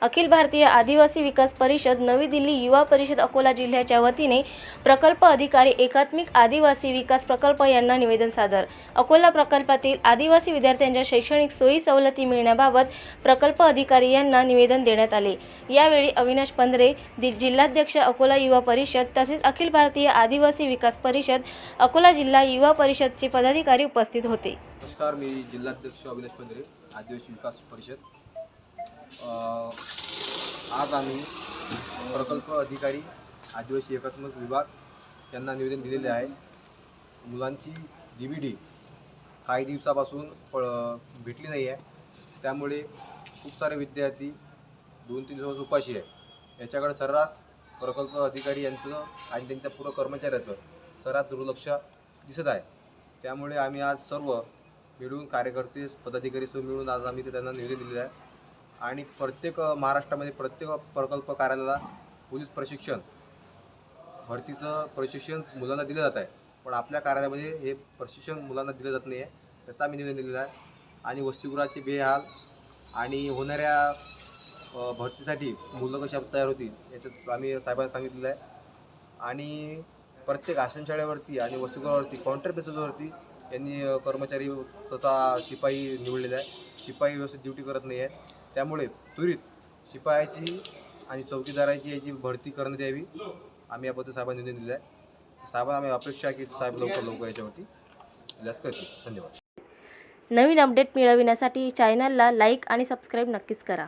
अखिल भारतीय आदिवासी विकास परिषद नवी दिल्ली युवा परिषद अकोला जिल्ह्याच्या वतीने प्रकल्प अधिकारी एकात्मिक आदिवासी विकास प्रकल्प यांना निवेदन सादर. अकोला प्रकल्पातील आदिवासी विद्यार्थ्यांच्या शैक्षणिक सोयी सवलती मिळण्याबाबत प्रकल्प अधिकारी यांना निवेदन देण्यात आले. यावेळी अविनाश पंधरे दि- जिल्हाध्यक्ष अकोला युवा परिषद तसेच अखिल भारतीय आदिवासी विकास परिषद अकोला जिल्हा युवा परिषदचे पदाधिकारी उपस्थित होते. नमस्कार मी जिल्हाध्यक्ष अविनाश पंधरे आदिवासी विकास परिषद. आज आम्ही प्रकल्प अधिकारी आदिवासी एकात्मक विभाग यांना निवेदन दिलेले आहे. मुलांची डी बी डी काही दिवसापासून प भेटली नाही आहे त्यामुळे खूप सारे विद्यार्थी दोन तीन दिवस उपाशी आहे याच्याकडे सर्रास प्रकल्प अधिकारी यांचं आणि त्यांच्या पूर्व कर्मचाऱ्याचं सर्रास दुर्लक्ष दिसत आहे. त्यामुळे आम्ही आज सर्व मिळून कार्यकर्ते पदाधिकारी मिळून आज आम्ही त्यांना निवेदन दिलेलं आहे. आणि प्रत्येक महाराष्ट्रामध्ये प्रत्येक प्रकल्प कार्यालयाला पोलीस प्रशिक्षण भरतीचं प्रशिक्षण मुलांना दिलं जात आहे. पण आपल्या कार्यालयामध्ये हे प्रशिक्षण मुलांना दिलं जात नाही आहे त्याचा आम्ही निवेदन दिलेलं आहे. आणि वसतिगृहाचे बेहाल आणि होणाऱ्या भरतीसाठी मुलं कशा तयार होतील याचं आम्ही साहेबांना सांगितलेलं आहे. आणि प्रत्येक आश्रमशाळेवरती आणि वसतिगृहावरती कॉन्ट्रॅक्ट बेसिसवरती यांनी कर्मचारी स्वतः शिपाई निवडलेला आहे शिपाई व्यवस्थित ड्युटी करत नाही आहे त्यामुळे त्वरित शिपायाची आणि चौकीदाराची याची भरती करण्यात यावी. आम्ही याबद्दल साहेबांनी निर्णय दिला आहे साहेबांना आम्ही अपेक्षा की साहेब लवकर लवकर याच्यावरती लस करतील. धन्यवाद. नवीन अपडेट मिळविण्यासाठी चॅनलला लाईक आणि सबस्क्राईब नक्कीच करा.